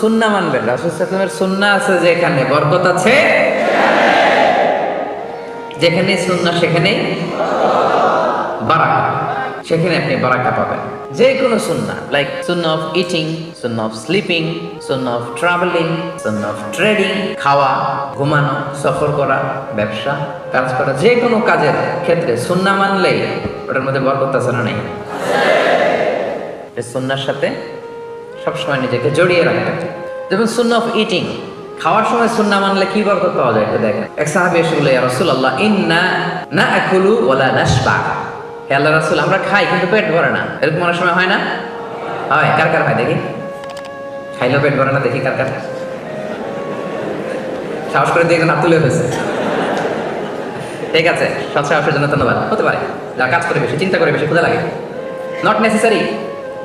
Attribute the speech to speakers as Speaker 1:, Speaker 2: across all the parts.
Speaker 1: সুন্না মানবেন রাসুল সাল্লামের সুন্না আছে যেখানে। বরকত আছে? যেখানে সুন্না বারাকা। সেখানে আপনি বারাকা পাবেন। যে কোনো সুন্না like of eating of sleeping Sunnah of travelling সুন্না অফ ট্রেডিং খাওয়া, ঘুমানো, সফর করা, ব্যবসা, কাজ করা যে কোনো কাজের ক্ষেত্রে সুন্না মানলেই ওটার মধ্যে বরকত আছে না নেই? সুন্নার সাথে সবসময় নিজেকে জড়িয়ে রাখবেন যেমন সুন্না অফ ইটিং খাওয়ার সময় সুন্না মানলে কি বরকত পাওয়া যায় একটু দেখেন। এক সাহাবি এসে বলে রাসূলুল্লাহ, ইন্না নাআকুলু ওয়ালা নাশবা। হে আল্লাহ রাসূল, আমরা খাই, কিন্তু পেট ভরে না। এরকম অনেক সময় হয় না? হয়, কার কার হয় দেখি? খাইলেও পেট ভরে না, দেখি কার কার সাহস করে দিয়ে হাত তুলে ফেলছে। ঠিক আছে, সৎ সাহসের জন্য ধন্যবাদ। হতে পারে, যা কাজ করে বেশি, চিন্তা করে বেশি ক্ষুদা লাগে। নট নেসেসারি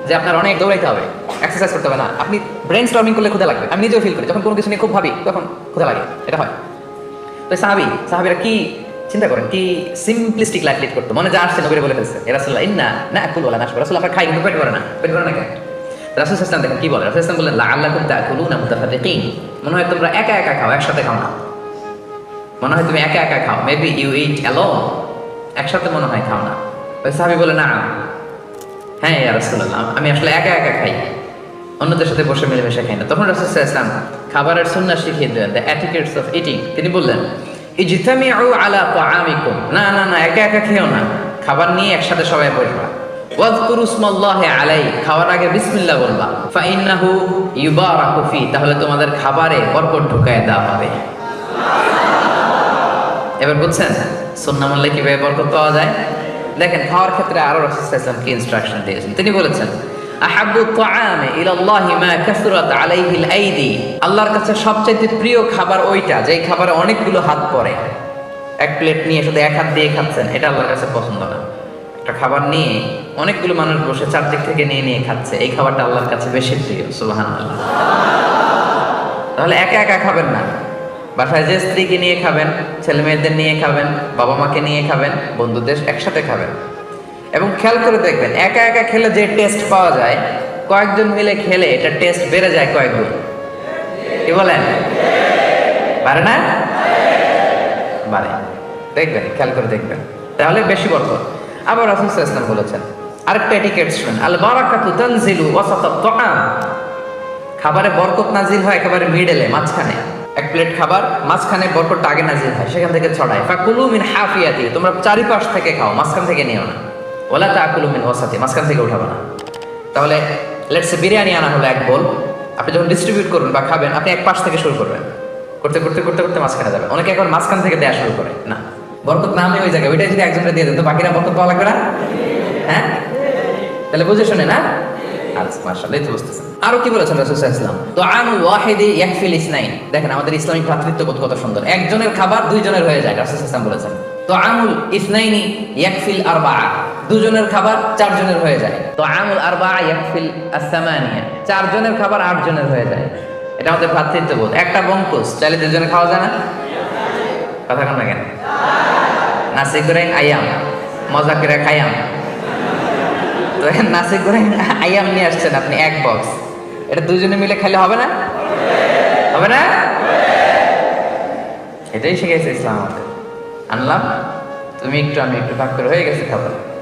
Speaker 1: যে আপনার অনেক দৌড়াইতে হবে। এক্সারসাইজ করতে হবে না। আপনি ব্রেন স্টর্মিং করলে ক্ষুদা লাগবে। আমি নিজেও ফিল করি, যখন কোনো কিছু নিয়ে খুব ভাবি, তখন ক্ষুদা লাগে। এটা হয়। তো সাহাবি, সাহাবিরা কি চিন্তা করেন? কি সিম্পলিস্টিক লাইফ লিড করতো? মনে যা আসছে, নবীরে বলে ফেলছে রাসুল্লাহ ইন্না না কুল বলা না রাসুল আমরা খাই কিন্তু পেট ভরে না। পেট ভরে না কেন? রাসুল ইসলাম দেখেন, কি বলে? রাসুল ইসলাম বললেন আল্লাহ না মুতাফারিকিন মনে হয় তোমরা একা একা খাও, একসাথে খাও না। মনে হয় তুমি একা একা খাও। মেবি ইউ ইট অ্যালোন একসাথে মনে হয় খাও না। ওই সাহাবি বলে না হ্যাঁ রাসূলুল্লাহ, আমি আসলে একা একা খাই। অন্যদের সাথে বসে মিলেমিশে খাই না। তখন রাসূল ওয়াসাল্লাম খাবারের সুন্নাহ শিখিয়ে দিলেন দ্য অ্যাটিকেটস অফ ইটিং তিনি বললেন, ইজতামিউ আলা তাআমিকুম। না না না, একা একা খেও না। খাবার নিয়ে একসাথে সবাই বসবা। ওয়াজকুরু আলাইহি খাওয়ার আগে বলবা। তাহলে তোমাদের খাবারে বরকত ঢুকায় দেওয়া হবে। এবার বুঝছেন মানলে কীভাবে বরকত পাওয়া যায়? দেখেন, খাওয়ার ক্ষেত্রে আরও রাসূল কি ইনস্ট্রাকশন দিয়েছেন? তিনি বলেছেন আল্লাহর কাছে সবচেয়ে প্রিয় খাবার ওইটা খাবারে অনেকগুলো হাত এক প্লেট নিয়ে শুধু এক হাত দিয়ে খাচ্ছেন, এটা আল্লাহর কাছে পছন্দ না। একটা খাবার নিয়ে অনেকগুলো মানুষ বসে চারদিক থেকে নিয়ে নিয়ে খাচ্ছে, এই খাবারটা আল্লাহর কাছে বেশি প্রিয় তাহলে একা একা খাবেন না। বাসায় যে স্ত্রীকে নিয়ে খাবেন ছেলে মেয়েদের নিয়ে খাবেন বাবা মাকে নিয়ে খাবেন, বন্ধুদের একসাথে খাবেন। এবং খেয়াল করে দেখবেন, একা একা খেলে যে টেস্ট পাওয়া যায়, কয়েকজন মিলে খেলে এটা টেস্ট বেড়ে যায় কয়েকগুণ। কি বলেন? পারে না? বাড়ে দেখবেন, খেয়াল করে দেখবেন। তাহলে বেশি বরকত আবার রাসূল ওয়াসাল্লাম বলেছেন, আরেকটা এটিকেট শুনেন আল বারাকাতু তানজিলু ওয়াসাতাত তাআম। খাবারে বরকত নাজিল হয় একেবারে মিডলে মাঝখানে। এক প্লেট খাবার, মাঝখানে বরকতটা আগে নাজিল হয়, সেখান থেকে ছড়ায়। ফাকুলু মিন হাফিয়াতি, তোমরা চারিপাশ থেকে খাও, মাঝখান থেকে নিও না। ওলা তাকুলু মিন ওয়াসাতি, মাঝখান থেকে উঠাবো না। তাহলে লেটসে বিরিয়ানি আনা হলো এক বোল, আপনি যখন ডিস্ট্রিবিউট করবেন বা খাবেন, আপনি এক পাশ থেকে শুরু করবেন। করতে করতে করতে করতে মাঝখানে যাবেন অনেকে এখন মাঝখান থেকে দেওয়া শুরু করে। না, বরকত না আমি ওই জায়গায় ওইটাই যদি একজনকে দিয়ে দেন, তো বাকিরা বরকত পাওয়া লাগবে না? হ্যাঁ? তাহলে বুঝে শুনে না? আচ্ছা তো আরও কি বলেছেন রাসূল সাল্লাল্লাহু আলাইহি ওয়াসাল্লাম? তো আমুল ওয়াহিদি ইয়াকফিল ইসনাইন। দেখেন, আমাদের ইসলামিক ভ্রাতৃত্ববোধ কত সুন্দর। একজনের খাবার দুইজনের হয়ে যায়, রাসূল আলাইহি বলেছেন। তো আমুল ইসনাইনি ইয়াকফিল আরবাআ। দুজনের খাবার চারজনের হয়ে যায়। তো আমুল আরবাআ ইয়াকফিল আস-সামানিয়া। চারজনের খাবার আটজনের হয়ে যায়। এটা আমাদের ভ্রাতৃত্ববোধ একটা বঙ্কুস চাইলে দুজনে খাওয়া যায় না? কথা কান কেন? নাসি গোরেং আয়াম। মজা করে খায়াম তো নাসি গোরেং আয়াম নিয়ে আসছেন আপনি, এক বক্স এটা দুজনে মিলে খেলে হবে না? হবে না? এটাই শিখেছে ইসলাম আমাদের। আনলাম, তুমি একটু, আমি একটু ভাগ করে হয়ে গেছে খাবার।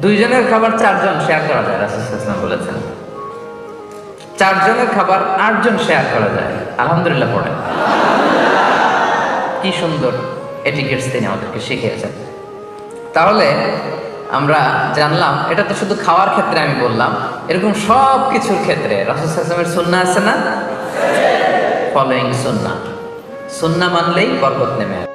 Speaker 1: দুইজনের খাবার চারজন শেয়ার করা যায়, রাসুল ইসলাম বলেছেন। চারজনের খাবার আটজন শেয়ার করা যায়। আলহামদুলিল্লাহ পড়ে। কি সুন্দর এটিকেটস তিনি আমাদেরকে শিখিয়েছেন। তাহলে আমরা জানলাম, এটা তো শুধু খাওয়ার ক্ষেত্রে আমি বললাম, এরকম সব কিছুর ক্ষেত্রে রাসুলের সুন্না আছে না? ফলোয়িং সুন্না সুন্না মানলেই বরকত নেমে আসে।